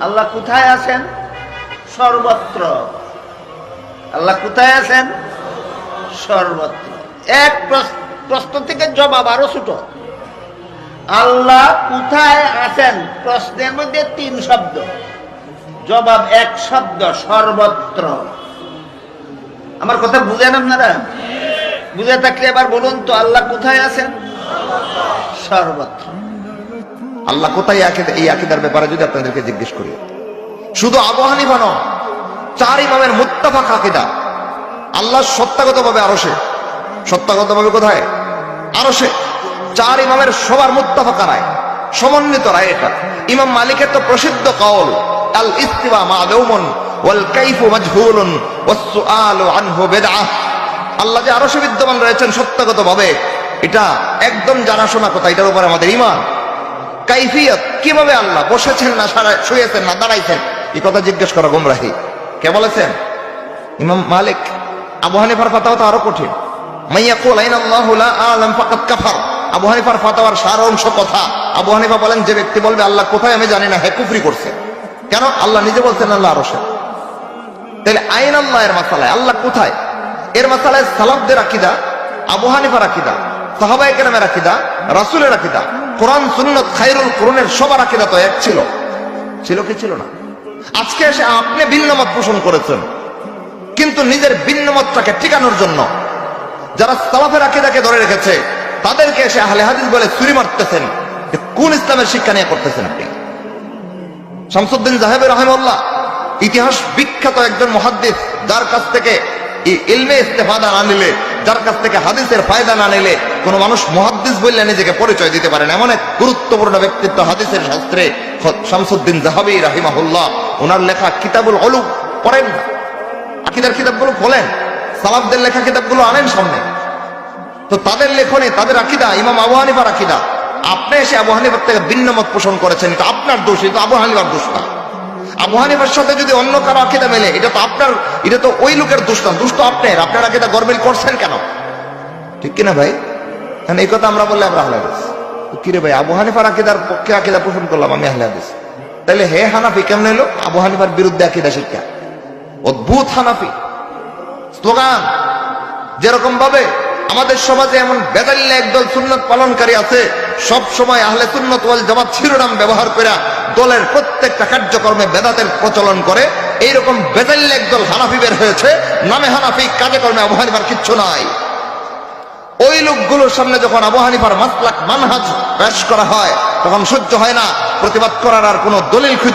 আল্লাহ কোথায় আছেন? সর্বত্র। আল্লাহ কোথায় আছেন? সর্বত্র। এক প্রশ্ন থেকে জবাব আরও ছোট। আল্লাহ কোথায় আছেন? প্রশ্নের মধ্যে তিন শব্দ। জবাব এক শব্দ, সর্বত্র। আমার কথা বুঝেন আপনারা? বুঝে থাকলে এবার বলুন তো, আল্লাহ কোথায় আছেন? সর্বত্র। আল্লাহ কোথায় এই আকিদার ব্যাপারে যদি আপনাদেরকে জিজ্ঞেস করি? শুধু আবু হানিফা নয়, চার ইমামের মুত্তাফাক আকিদা। আল্লাহ সত্যাগত ভাবে আরও সে সত্যাগত ভাবে কোথায়? আরও সে চার ইমামের সবার মুত্তাফাক রায়, সমন্বিত রায় এটা। ইমাম মালিকের তো প্রসিদ্ধ কাউল আল ইস্তিবা মালুমুন ওয়াল কাইফু মাজহুলুন ওয়াস সুআলু আনহু বিদআহ আল্লাহ যে আরও সে বিদ্যমান রয়েছেন সত্যাগত ভাবে এটা একদম জানাশোনা কথা এটার উপর আমাদের ইমান কাইফিয়ত? কীভাবে আল্লাহ? বসেছেন না, সারা শুয়েছেন না, দাঁড়াইছেন? এই কথা জিজ্ঞেস করা গুমরাহি। কে বলেছেন? ইমাম মালিক। আবু হানিফার ফাতাওয়া তো আরও কঠিন। মাইয়া সার অংশ কথা। বলেন, যে ব্যক্তি বলবে, আল্লাহ কোথায় আমি হে কুফরি করছে। কেন? আল্লাহ নিজে বলছেন, আল্লাহ আরও তাহলে এর আল্লাহ কোথায়? এর আকিদা। সাহাবাই কোরআন, সুন্নত খাইরুল সবার তো এক ছিল। ছিল কি ছিল না? আজকে এসে আপনি ভিন্নমত পোষণ করেছেন। কিন্তু নিজের ভিন্নমতটাকে টিকানোর জন্য যারা সালাফের আকিদাকে ধরে রেখেছে, তাদেরকে এসে আহলে হাদিস বলে চুরি মারতেছেন কোন ইসলামের শিক্ষা নিয়ে করতেছেন আপনি? শামসুদ্দিন জাহেব রহমল্লাহ ইতিহাস বিখ্যাত একজন মহাদ্দিস, যার কাছ থেকে ইলমে ইস্তেফাদা না নিলে যার কাছ থেকে হাদিসের ফায়দা না নিলে কোন মানুষ মহাদ্দিস বললে নিজেকে পরিচয় দিতে পারেন এমন এক গুরুত্বপূর্ণ ব্যক্তিত্ব হাদিসের শাস্ত্রে শামসুদ্দিন জাহাবি রাহিমাহুল্লাহ। ওনার লেখা কিতাবুল অলুক পড়েন না। আকিদার কিতাবগুলো খোলেন। সালাবদের লেখা কিতাবগুলো আনেন সামনে। তো তাদের লেখনে, তাদের আকিদা, ইমাম আবু হানিফার আকিদা। আপনি এসে আবু হানিফার থেকে ভিন্ন মত পোষণ করেছেন, এটা আপনার দোষ, এটা আবু হানিফার দোষ না। আবু হানিফার সাথে যদি অন্য কারও আকিদা মেলে, এটা তো আপনার, এটা তো ওই লোকের দোষ দুষ্ট আপনার। আপনার আকিদা গরমিল করছেন কেন? ঠিক কিনা ভাই? কারণ এই কথা আমরা বললে আমরা আহলে কিরে ভাই, আবু হানিফার আকিদার পক্ষে আকিদা পোষণ করলাম আমি আহলে হাদিস। তাহলে হে হানাফি কেমন এলো আবু হানিফার বিরুদ্ধে আকিদা শিক্ষা। অদ্ভুত হানাফি। স্লোগান। যেরকম ভাবে আমাদের সমাজে এমন বেদাল্লা একদল সুন্নত পালনকারী আছে, সব সময় আহলে সুন্নত ওয়াল জামাত শিরোনাম ব্যবহার করে দলের প্রত্যেকটা কার্যক্রমে বেদাতের প্রচলন করে। এইরকম বেদাল্লা একদল হানাফি বের হয়েছে, নামে হানাফি কাজে কর্মে আবু হানিফার কিচ্ছু নাই। ওই লোকগুলোর সামনে যখন আবু হানিফার মাসলাক মানহাজ পেশ করা হয়, তখন সহ্য হয় না, প্রতিবাদ করার আর কোনো দলিল খুঁজে